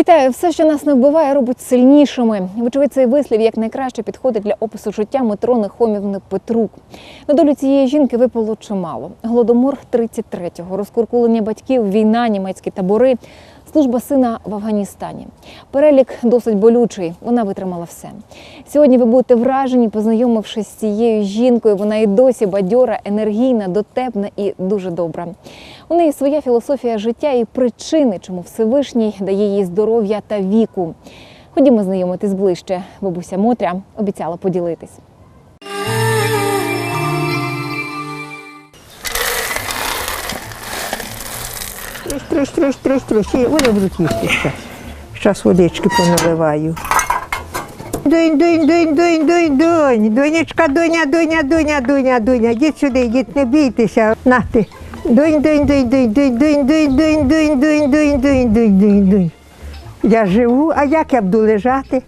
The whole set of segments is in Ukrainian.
Вітаю! Все, що нас не вбиває, робить сильнішими. Вочевидь, цей вислів як найкраще підходить для опису життя Митро Нехомівни Петрук. На долю цієї жінки випало чимало: голодомор 33-го, розкуркулення батьків, війна, німецькі табори, служба сина в Афганістані. Перелік досить болючий. Вона витримала все. Сьогодні ви будете вражені, познайомившись з цією жінкою. Вона і досі бадьора, енергійна, дотепна і дуже добра. У неї своя філософія життя і причини, чому Всевишній дає їй здоров'я та віку. Ходімо знайомитись ближче. Бабуся Мотря обіцяла поділитись. Триш, триш, триш, триш. І вони будуть їсти зараз. Водички поналиваю. Донь, донь, донь, донь, донь, донь. Донечка, доня, доня, доня, доня, доня. Йдіть сюди, йдіть, не бійтеся. Нати. Донь, донь, донь, донь, донь, донь, донь, донь, донь, донь, донь, донь, донь, донь, донь. Я живу, а як я буду лежати?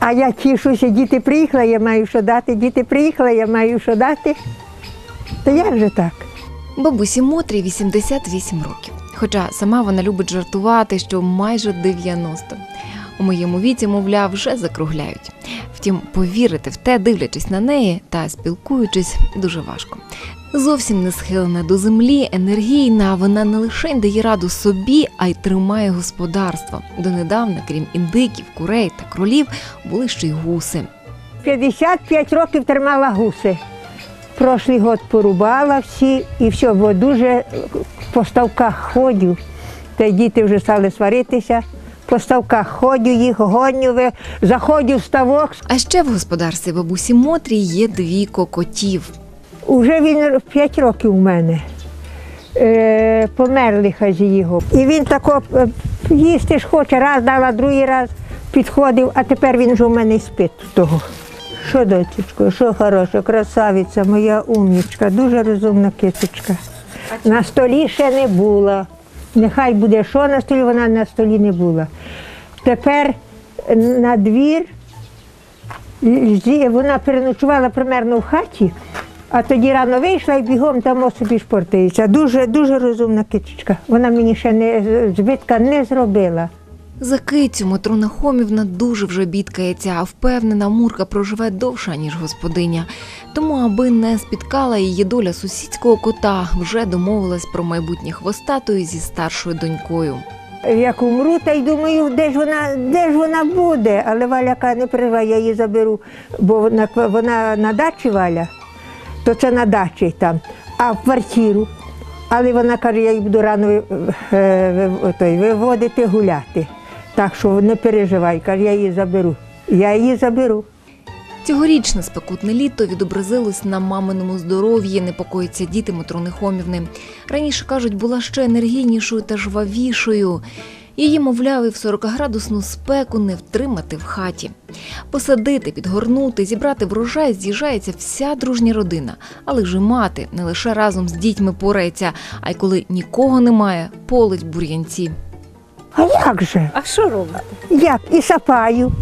А я тішуся, діти приїхали, я маю що дати, діти приїхали, я маю що дати. Та як же так? Бабусі Мотрі 88 років. Хоча сама вона любить жартувати, що майже 90. У моєму віці, мовляв, вже закругляють. Втім, повірити в те, дивлячись на неї та спілкуючись, дуже важко. Зовсім не схилена до землі, енергійна, вона не лише дає раду собі, а й тримає господарство. Донедавна, крім індиків, курей та кролів, були ще й гуси. 55 років тримала гуси. Прошлий год порубала всі і все, бо дуже по ставках ходю. Та й діти вже стали сваритися. По ставках ходю їх, гоню, заходю в ставок. А ще в господарстві бабусі Мотрі є дві кокотів. Уже він 5 років у мене. Е, померли хазі його. І він тако е, їсти ж хоче, раз дала, другий раз підходив, а тепер він вже у мене спить того. Що, дочечко, що хороша, красавиця, моя умнічка, дуже розумна кисочка. На столі ще не була. Нехай буде що на столі, вона на столі не була. Тепер на двір Вона переночувала примерно в хаті, а тоді рано вийшла і бігом там собі шпортається. Дуже, дуже розумна кичечка. Вона мені ще не збитка не зробила. За кицю Матрона Хомівна дуже вже бідкається, а впевнена, Мурка проживе довше, ніж господиня. Тому, аби не спіткала її доля сусідського кота, вже домовилась про майбутнє хвостатої зі старшою донькою. Як умру, та й думаю, де ж вона, де ж вона буде? Але Валя каже, не переживай, я її заберу, бо вона, вона на дачі Валя, то це на дачі там, а в квартиру. Але вона каже, я її буду рано е, той, виводити гуляти. Так що не переживай, каже, я її заберу. Я її заберу. Цьогорічне спекутне літо відобразилось на маминому здоров'ї, непокоїться діти Матрони Хомівни. Раніше кажуть, була ще енергійнішою та жвавішою. Її, мовляв, і в 40-градусну спеку не втримати в хаті. Посадити, підгорнути, зібрати врожай з'їжджається вся дружня родина. Але ж і мати не лише разом з дітьми порається, а й коли нікого немає, полить бур'янці. А як же? А що робите? Як? І сапаю.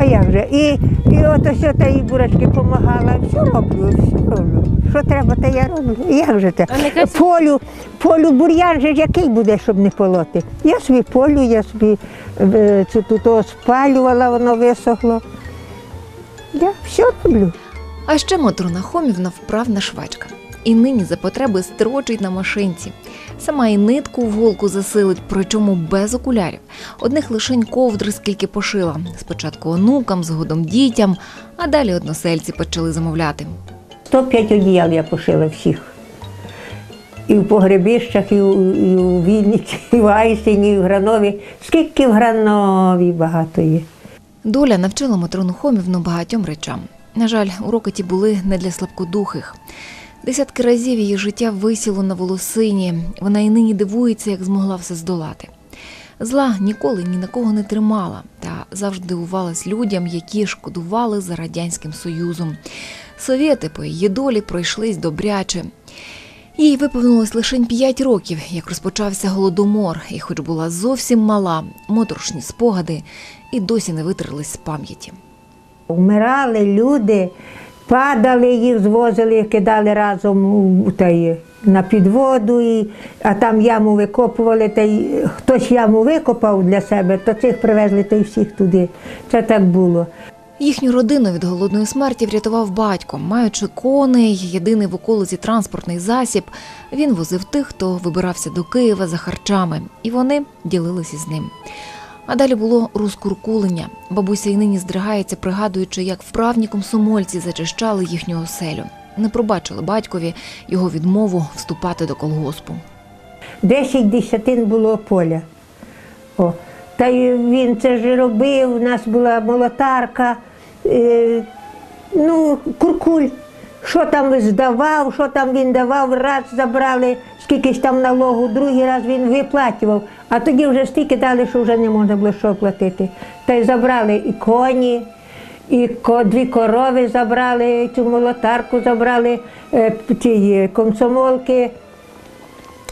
А як же? І, і от ось та їй бурачки допомагала. Все роблю, все роблю. Що треба, то я роблю. Як же це? Полю, полю бур'ян же ж який буде, щоб не полоти. Я собі полю, я собі е, це тут спалювала, воно висохло. Я все роблю. А ще Матрона Хомівна вправна швачка. І нині за потреби строчить на машинці. Сама і нитку в голку засилить, причому без окулярів. Одних лишень ковдри скільки пошила. Спочатку онукам, згодом дітям, а далі односельці почали замовляти. 105 одіял я пошила всіх. І в погребищах, і у, і у Вінниці, і в Айсені, і в Гранові. Скільки в Гранові багато є. Доля навчила Матрону Хомівну багатьом речам. На жаль, уроки ті були не для слабкодухих. Десятки разів її життя висіло на волосині. Вона і нині дивується, як змогла все здолати. Зла ніколи ні на кого не тримала та завжди дивувалась людям, які шкодували за радянським союзом. Совєти по її долі пройшлись добряче. Їй виповнилось лише 5 років, як розпочався голодомор, і, хоч була зовсім мала, моторошні спогади і досі не витерлись з пам'яті. Вмирали люди, падали, їх звозили, кидали разом у, та на підводу, і, а там яму викопували, та й хтось яму викопав для себе, то цих привезли та й всіх туди. Це так було. Їхню родину від голодної смерті врятував батько. Маючи коней, єдиний в околиці транспортний засіб, він возив тих, хто вибирався до Києва за харчами, і вони ділилися з ним. А далі було розкуркулення. Бабуся й нині здригається, пригадуючи, як вправні комсомольці зачищали їхню оселю. Не пробачили батькові його відмову вступати до колгоспу. Десять десятин було поля. О. Та він це ж робив, у нас була молотарка, е, ну, куркуль. Що там здавав, що там він давав, раз забрали, скількись там налогу, другий раз він виплачував, а тоді вже стільки дали, що вже не можна було що платити. Та й забрали і коні, і дві корови забрали, цю молотарку забрали, е, ті комсомолки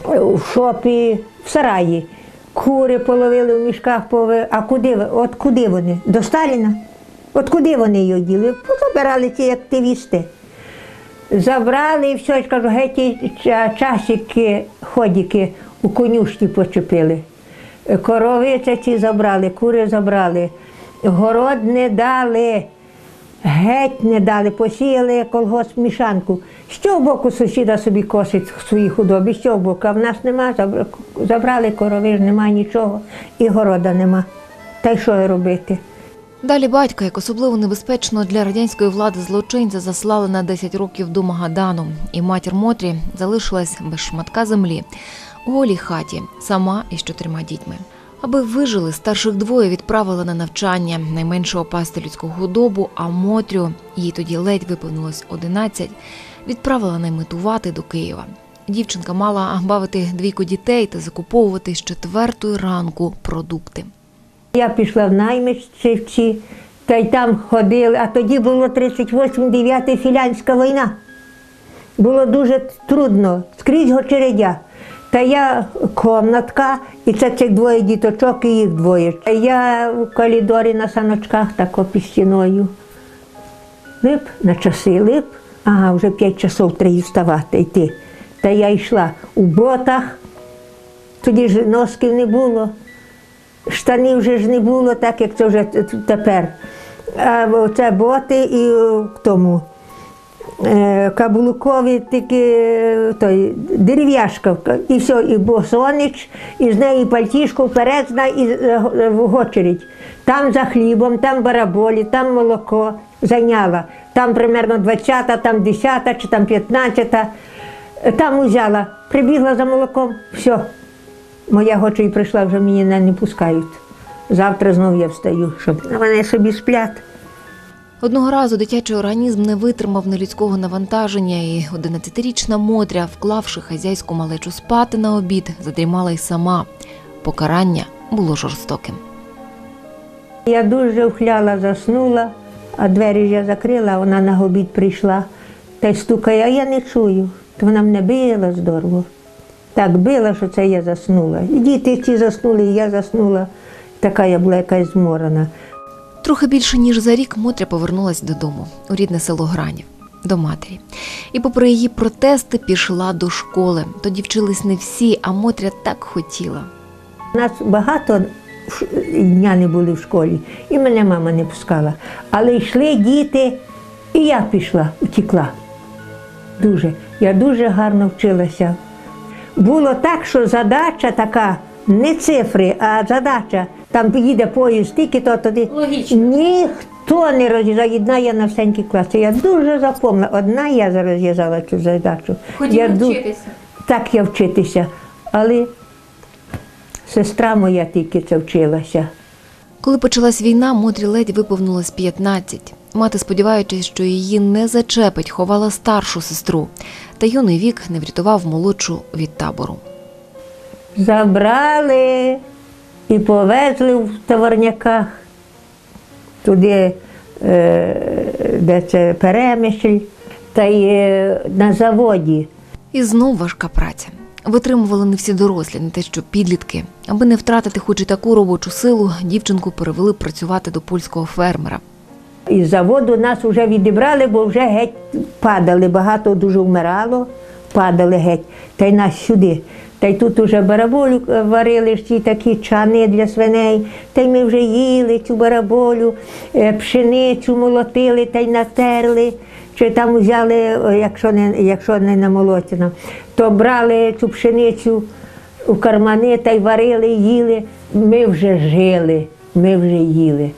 у шопі, в сараї. Кури половили в мішках, а куди, от куди вони? До Сталіна? От куди вони його діли? Позабирали ці активісти. Забрали і все, я кажу, геть ті часики, ходики у конюшні почепили. Корови ці забрали, кури забрали, город не дали, геть не дали, посіяли колгосп мішанку. З цього боку сусіда собі косить свої худобі, з цього боку, а в нас нема, забрали корови, ж нема нічого, і города нема. Та й що робити? Далі батька, як особливо небезпечно для радянської влади злочинця, заслали на 10 років до Магадану, і матір Мотрі залишилась без шматка землі у голій хаті, сама із чотирма дітьми. Аби вижили, старших двоє відправили на навчання, найменшого пасти людську худобу, а Мотрю, їй тоді ледь виповнилось 11, відправила наймитувати до Києва. Дівчинка мала бавити двійко дітей та закуповувати з четвертої ранку продукти. Я пішла в наймичці, та й там ходили, а тоді було 38-9 філянська війна. Було дуже трудно, скрізь очередя. Та я комнатка, і це цих двоє діточок, і їх двоє. Я в коридорі на саночках тако під стіною. Лип на часи, лип, ага, вже п'ять часов треба вставати, йти. Та я йшла у ботах, тоді ж носків не було. Штанів вже ж не було, так як це вже тепер. А це боти і о, в тому е, каблукові такі, е, той, дерев'яшка, і все, і босонич, і з неї пальтішко вперед, і е, в очередь. Там за хлібом, там бараболі, там молоко зайняла. Там примерно 20, там 10 чи там 15. Там узяла, прибігла за молоком, все. Моя гоча і прийшла, вже мені не, не пускають. Завтра знову я встаю, щоб вони собі сплять. Одного разу дитячий організм не витримав нелюдського навантаження, і 11-річна Мотря, вклавши хазяйську малечу спати на обід, задрімала й сама. Покарання було жорстоким. Я дуже вхляла, заснула, а двері ж я закрила, вона на обід прийшла та й стукає, а я не чую. То вона мене била здорово. Так била, що це я заснула. І діти ці заснули, і я заснула. Така я була якась зморена. Трохи більше ніж за рік Мотря повернулась додому у рідне село Гранів. До матері. І попри її протести пішла до школи. Тоді вчились не всі, а Мотря так хотіла. У нас багато дня не були в школі, і мене мама не пускала. Але йшли діти, і я пішла, утікла. Дуже. Я дуже гарно вчилася. Було так, що задача така, не цифри, а задача. Там їде поїзд, тільки то тоді. Логічно. Ніхто не розв'язав. Одна я на всенькій класі. Я дуже запомнила. Одна я розв'язала цю задачу. я ду- Так я вчитися. Але сестра моя тільки це вчилася. Коли почалась війна, Мотрі ледь виповнилось 15. Мати, сподіваючись, що її не зачепить, ховала старшу сестру. Та юний вік не врятував молодшу від табору. Забрали і повезли в товарняках туди, е, де це перемишль, та й е, на заводі. І знов важка праця. Витримували не всі дорослі, не те, що підлітки. Аби не втратити хоч і таку робочу силу, дівчинку перевели працювати до польського фермера. Із заводу нас вже відібрали, бо вже геть падали, багато дуже вмирало. падали геть, та й нас сюди. Та й тут уже бараболю е, варили ж ті такі чани для свиней, та й ми вже їли цю бараболю, е, пшеницю молотили та й натерли. Чи там взяли, якщо не, якщо не намолотено, то брали цю пшеницю у кармани та й варили, їли. Ми вже жили, ми вже їли.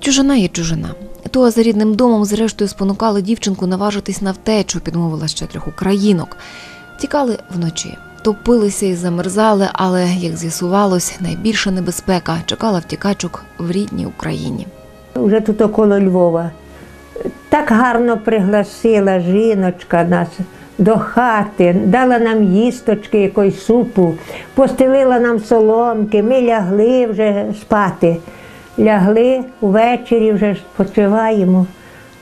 Чужина є чужина. Туга за рідним домом, зрештою, спонукали дівчинку наважитись на втечу, підмовила ще трьох українок. Тікали вночі, топилися і замерзали, але, як з'ясувалось, найбільша небезпека чекала втікачок в рідній Україні. Вже тут около Львова. Так гарно пригласила жіночка нас до хати, дала нам їсточки, якоїсь супу, постелила нам соломки, ми лягли вже спати. Лягли, ввечері вже спочиваємо,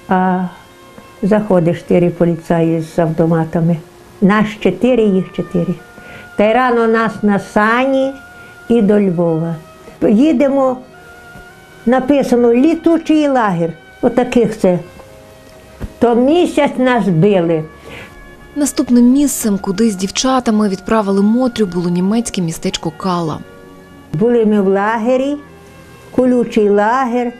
а заходить чотири поліцаї з автоматами. Нас чотири, їх чотири. Та й рано нас на сані і до Львова. Їдемо написано літучий лагер. Отаких це. То місяць нас били. Наступним місцем, куди з дівчатами відправили Мотрю, було німецьке містечко Кала. Були ми в лагері, колючий лагер,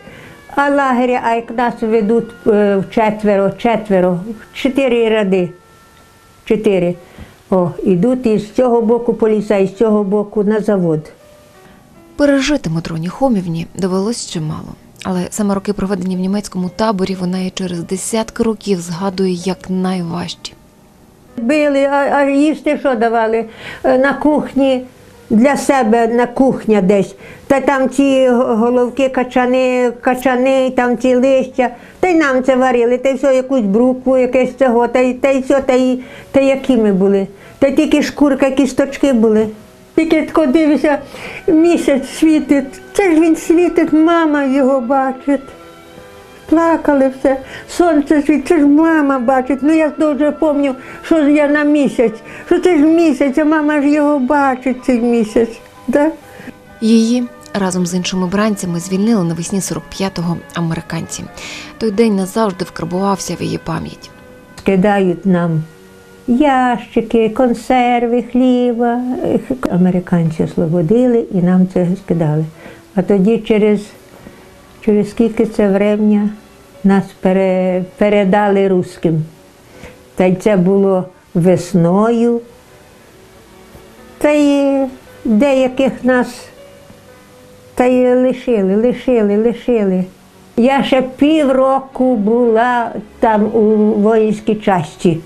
а лагері, а як нас ведуть е, в четверо, четверо, чотири ряди. Чотири. О, ідуть із цього боку поліцай, з цього боку на завод. Пережити Матроні Хомівні довелось чимало. Але саме роки, проведені в німецькому таборі, вона і через десятки років згадує як найважчі. Били, а, а їсти що давали? Е, На кухні для себе на кухня десь. Та там ці головки, качани, качани, там ці листя. Та й нам це варили, та й все, якусь брукву, якесь цього, та й, та й все, та й, та які ми були. Та тільки шкурка, кісточки були. Тільки тако дивишся, місяць світить. Це ж він світить, мама його бачить. Плакали все, сонце світить, це ж мама бачить. Ну я дуже пам'ятаю, що я на місяць, що це ж місяць, а мама ж його бачить цей місяць. Да? Її разом з іншими бранцями звільнили навесні 45-го американці. Той день назавжди вкарбувався в її пам'ять. Скидають нам ящики, консерви, хліба. Американці освободили і нам це скидали. А тоді через, через скільки це врем'я нас пере, передали русським. Та й це було весною. Та й деяких нас та й лишили, лишили, лишили. Я ще півроку була там у воїнській часті.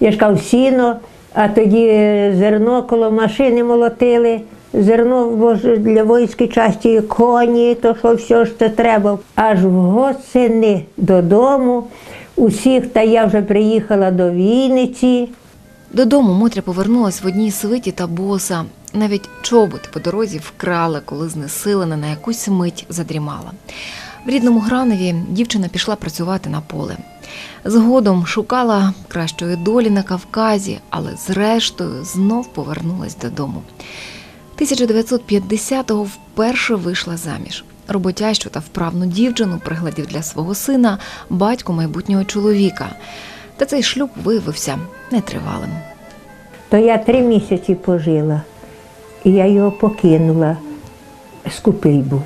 Я ж кажу, сіно, а тоді зерно коло машини молотили. Зерно бо для воїнської часті, коні, то що все це треба. Аж восени додому. Усіх, та я вже приїхала до Вінниці. Додому Мотря повернулась в одній свиті та боса. Навіть чоботи по дорозі вкрали, коли знесилена на якусь мить задрімала. В рідному Гранові дівчина пішла працювати на поле. Згодом шукала кращої долі на Кавказі, але зрештою знов повернулась додому. 1950-го вперше вийшла заміж. Роботящу та вправну дівчину пригладів для свого сина батько майбутнього чоловіка. Та цей шлюб виявився нетривалим. То я три місяці пожила, і я його покинула. Скупий був.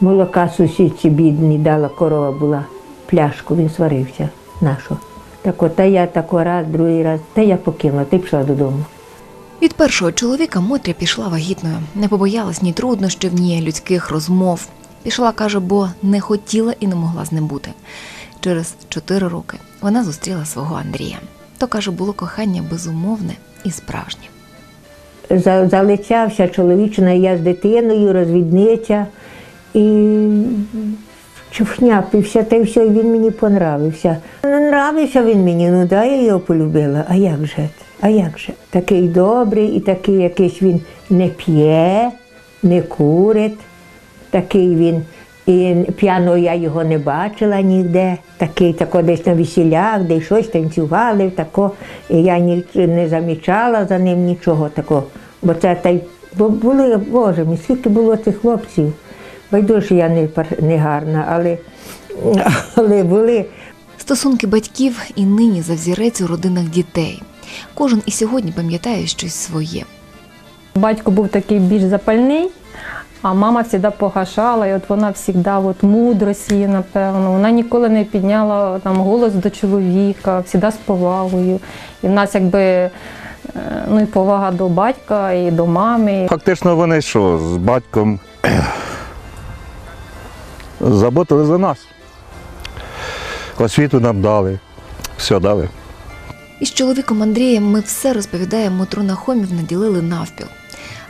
Молока сусідці бідній дала, корова була, пляшку, він сварився. Нашу. Так от, та я тако раз, другий раз, та я покинула, ти пішла додому. Від першого чоловіка Мотря пішла вагітною, не побоялась ні труднощів, ні людських розмов. Пішла, каже, бо не хотіла і не могла з ним бути. Через чотири роки вона зустріла свого Андрія. То каже, було кохання безумовне і справжнє. За- Залицявся чоловічина, я з дитиною, розвідниця. І чухняпився, та й все, він мені понравився. Нравився він мені, ну да, я його полюбила. А як же? А як же? Такий добрий і такий якийсь він не п'є, не курить. Такий він. І п'яного я його не бачила ніде. Такий тако десь на весілях, де щось танцювали, тако. І я ні, не замічала за ним нічого такого. Бо це та й бо були, Боже мій, скільки було цих хлопців. Байдуже я не, не гарна, але, але були. Стосунки батьків і нині за взірець у родинах дітей. Кожен і сьогодні пам'ятає щось своє. Батько був такий більш запальний, а мама завжди погашала, і от вона завжди от мудрості, напевно. Вона ніколи не підняла там голос до чоловіка, завжди з повагою. І в нас якби е, ну, і повага до батька, і до мами. Фактично вони що, з батьком заботили за нас. Освіту нам дали, все дали. Із чоловіком Андрієм ми все розповідаємо Мотру Нахомівна ділили навпіл.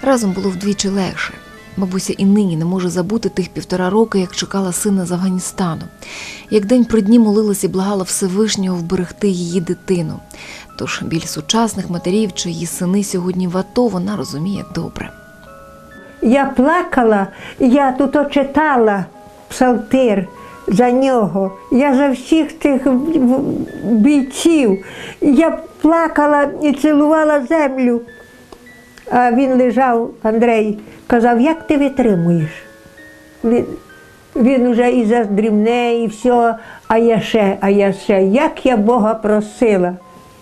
Разом було вдвічі легше. Бабуся і нині не може забути тих півтора роки, як чекала сина з Афганістану. Як день про дні молилась і благала Всевишнього вберегти її дитину. Тож біль сучасних матерів, чиї сини сьогодні в АТО, вона розуміє добре. Я плакала, я тут читала псалтир за нього. Я за всіх тих бійців. Я плакала і цілувала землю. А він лежав, Андрей, казав, як ти витримуєш? Він, він уже і заздрівне, і все, а я ще, а я ще, як я Бога просила.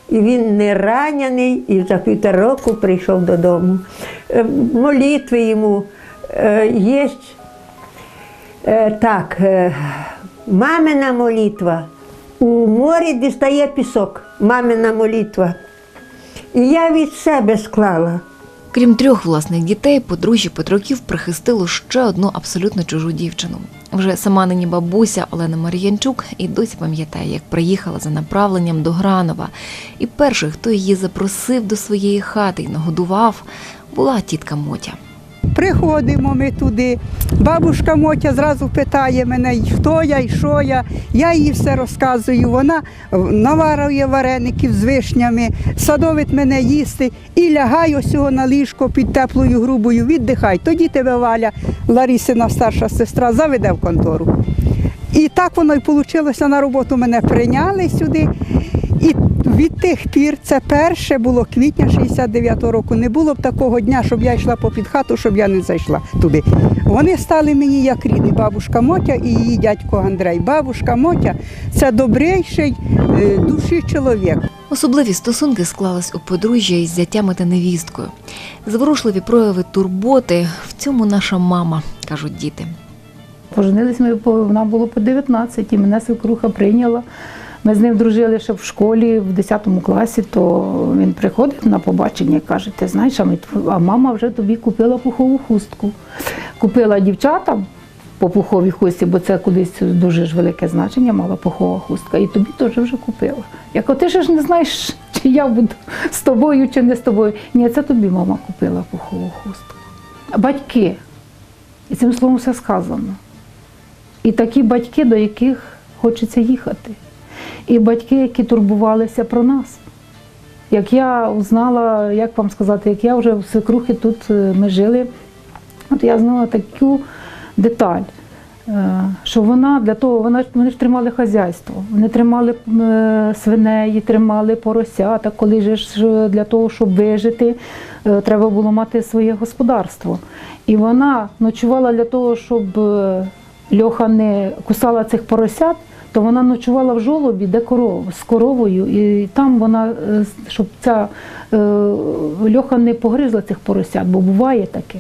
І він не ранений, і за півтора року прийшов додому. Е, Молитви йому е, є. Е, так, е, мамина молитва. У морі дістає пісок, мамина молитва. І я від себе склала. Крім трьох власних дітей, подружжя Петроків прихистило ще одну абсолютно чужу дівчину. Вже сама нині бабуся Олена Мар'янчук і досі пам'ятає, як приїхала за направленням до Гранова. І перший, хто її запросив до своєї хати і нагодував, була тітка Мотя. Приходимо ми туди. Бабушка Мотя зразу питає мене, хто я і що я. Я їй все розказую. Вона наварює вареників з вишнями, садовить мене їсти і лягай ось цього на ліжко під теплою грубою, віддихай. Тоді тебе Валя, Ларісина старша сестра, заведе в контору. І так воно і вийшло. На роботу мене прийняли сюди. І від тих пір це перше було квітня 69-го року. Не було б такого дня, щоб я йшла попід хату, щоб я не зайшла туди. Вони стали мені як рідні, бабушка Мотя і її дядько Андрей. Бабушка Мотя це добрейший е, душі чоловік. Особливі стосунки склались у подружжя із зятями та невісткою. Зворушливі прояви турботи в цьому наша мама, кажуть діти. Поженились ми, вона було по 19, і мене свекруха прийняла. Ми з ним дружили ще в школі в 10 класі, то він приходить на побачення і каже, ти знаєш, а, мама вже тобі купила пухову хустку. Купила дівчатам по пуховій хустці, бо це колись дуже ж велике значення мала пухова хустка, і тобі теж вже купила. Я кажу, ти ж не знаєш, чи я буду з тобою, чи не з тобою. Ні, це тобі мама купила пухову хустку. Батьки, і цим словом все сказано. І такі батьки, до яких хочеться їхати. І батьки, які турбувалися про нас. Як я узнала, як вам сказати, як я вже в свекрухи тут е, ми жили, от я знала таку деталь, е, що вона для того, вона, вони ж тримали хазяйство, вони тримали е, свиней, тримали поросята, коли ж для того, щоб вижити, треба було мати своє господарство. І вона ночувала для того, щоб Льоха не кусала цих поросят, то вона ночувала в жолобі, де корова, з коровою, і там вона, е, щоб ця е, Льоха не погризла цих поросят, бо буває таке.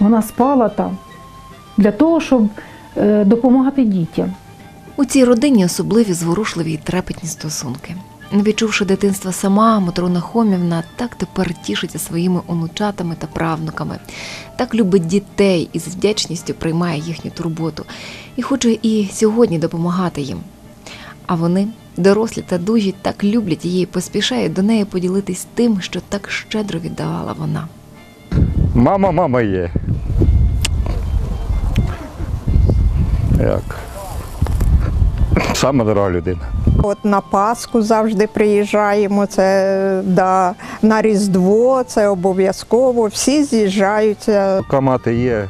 Вона спала там для того, щоб е, допомагати дітям. У цій родині особливі зворушливі й трепетні стосунки. Не відчувши дитинства сама, Матрона Хомівна так тепер тішиться своїми онучатами та правнуками, так любить дітей і з вдячністю приймає їхню турботу і хоче і сьогодні допомагати їм. А вони, дорослі та дужі, так люблять її і поспішають до неї поділитись тим, що так щедро віддавала вона. Мама, мама є. Як? Сама дорога людина. От на Пасху завжди приїжджаємо, це да, на Різдво, це обов'язково. Всі з'їжджаються. Поки мати є,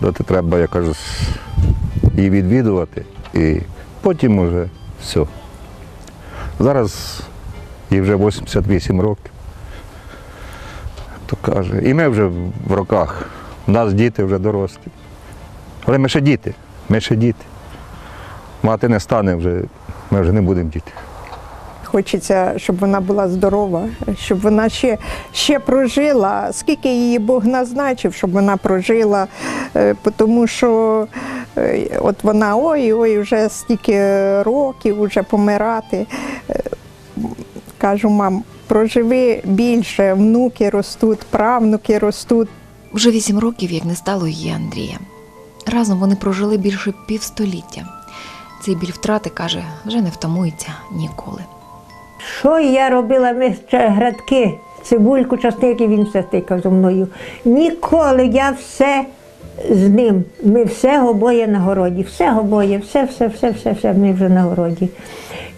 доти треба, я кажу, її відвідувати. І потім уже все. Зараз їй вже 88 років. То каже. І ми вже в роках. У нас діти вже дорослі. Але ми ще діти. Ми ще діти. Мати не стане вже ми вже не будемо діти. Хочеться, щоб вона була здорова, щоб вона ще, ще прожила, скільки її Бог назначив, щоб вона прожила, Е, тому що е, от вона ой, ой, вже стільки років, вже помирати. Е, Кажу, мам, проживи більше, внуки ростуть, правнуки ростуть. Вже вісім років, як не стало її Андрія. Разом вони прожили більше півстоліття. Цей біль втрати, каже, вже не втамується ніколи. Що я робила? Ми ще градки, цибульку, часник, він все тикав зі мною. Ніколи я все з ним. Ми все обоє на городі, все обоє, все, все, все, все, все, ми вже на городі.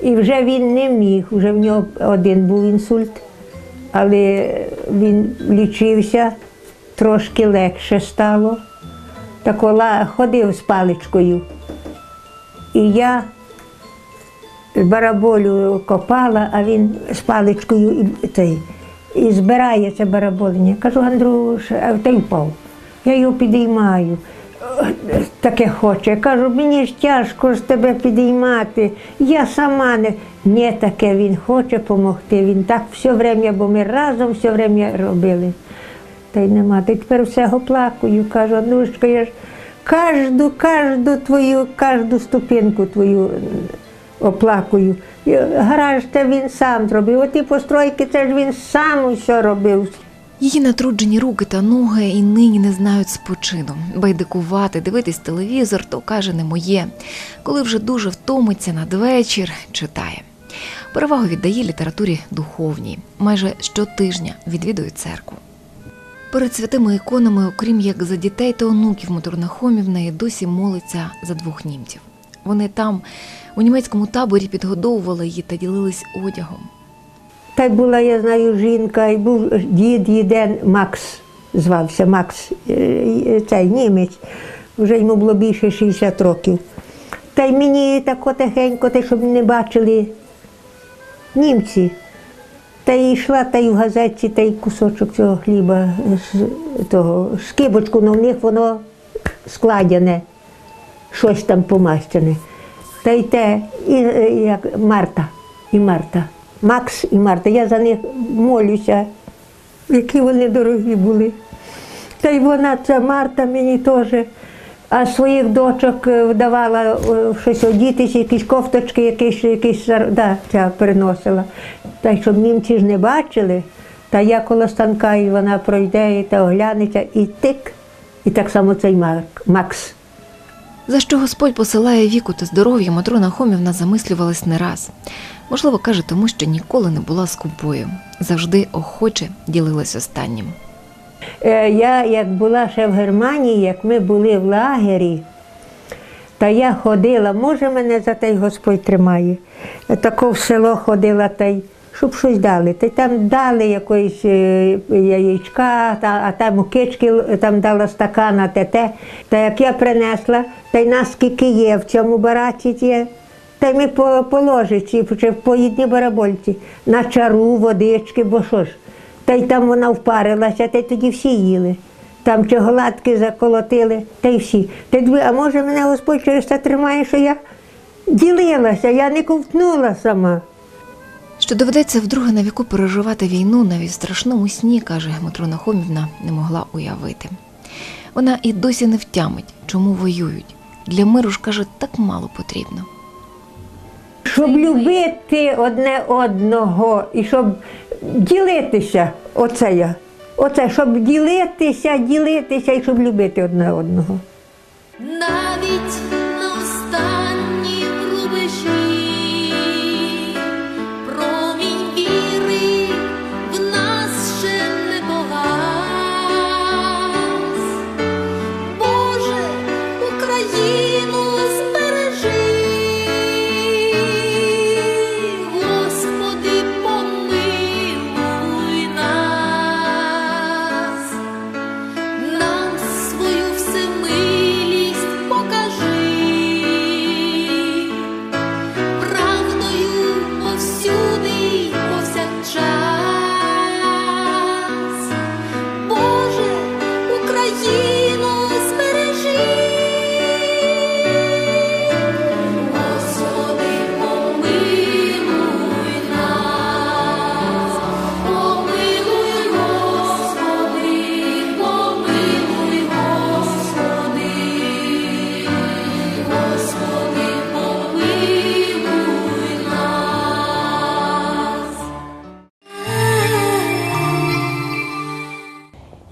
І вже він не міг, вже в нього один був інсульт, але він лічився, трошки легше стало. Так ола ходив з паличкою. І я бараболю копала, а він з паличкою і, цей, і збирає це бараболення. Кажу, Андруш, а ти впав. Я його підіймаю. Таке хоче. Кажу, мені ж тяжко ж тебе підіймати. Я сама не. Ні, таке він хоче допомогти. Він так все время, бо ми разом все время робили. Та й нема. Та тепер все оплакую. Кажу, Андрушка, я ж кожну, кожну твою, кожну ступінку твою оплакую. Гараж це він сам зробив. Оті постройки, це ж він сам усе робив. Її натруджені руки та ноги і нині не знають спочину. Байдикувати, дивитись телевізор, то каже не моє. Коли вже дуже втомиться надвечір, читає. Перевагу віддає літературі духовній. Майже щотижня відвідує церкву. Перед святими іконами, окрім як за дітей та онуків Моторна Хомівна, і досі молиться за двох німців. Вони там, у німецькому таборі, підгодовували її та ділились одягом. Та й була, я знаю, жінка, і був дід Єден Макс, звався Макс, е, цей німець, вже йому було більше 60 років. Та й мені тако тихенько, те, щоб не бачили німці. Та й йшла та й в газеті, та й кусочок цього хліба, з того, скибочку, ну в них воно складене, щось там помащене. Та й те, і, як Марта, і Марта. Макс і Марта. Я за них молюся, які вони дорогі були. Та й вона, ця Марта мені теж. А своїх дочок е, вдавала е, щось одітися, якісь кофточки, якісь, якісь да, ця переносила. Та й щоб німці ж не бачили, та я коло станка, і вона пройде, і та оглянеться, і тик. І так само цей Макс. За що Господь посилає віку та здоров'я, Матрона Хомівна замислювалась не раз. Можливо, каже, тому що ніколи не була скупою, завжди охоче ділилась останнім. Е, Я як була ще в Германії, як ми були в лагері, та я ходила, може мене за те Господь тримає. Тако в село ходила, та й щоб щось дали. Та там дали якоїсь е, яєчка, та, а там у кички там дала стакана, те, те. Та як я принесла, та й нас скільки є в цьому бараці є. Та й ми по, чи по їдній барабольці, на чару, водички, бо що ж. Та й там вона впарилася, та й тоді всі їли. Там чоголадки заколотили, та й всі. Та й а може мене Господь через це тримає, що я ділилася, я не ковтнула сама. Що доведеться вдруге на віку переживати війну навіть в страшному сні, каже Матрона Хомівна, не могла уявити. Вона і досі не втямить, чому воюють. Для миру ж каже, так мало потрібно. Щоб любити одне одного і щоб ділитися, оце я. Оце, щоб ділитися, ділитися і щоб любити одне одного. навіть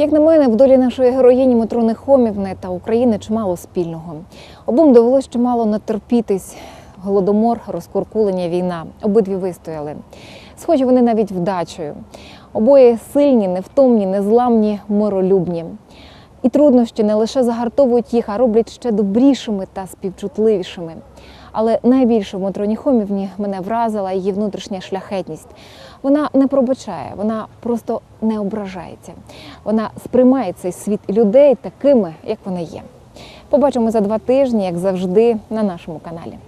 Як на мене, в долі нашої героїні Матрони Хомівни та України чимало спільного. Обом довелось чимало натерпітись. Голодомор, розкуркулення, війна. Обидві вистояли. Схожі вони навіть вдачею. Обоє сильні, невтомні, незламні, миролюбні. І труднощі не лише загартовують їх, а роблять ще добрішими та співчутливішими. Але найбільше в Матроні Хомівні мене вразила її внутрішня шляхетність. Вона не пробачає, вона просто не ображається. Вона сприймає цей світ людей такими, як вони є. Побачимо за два тижні, як завжди, на нашому каналі.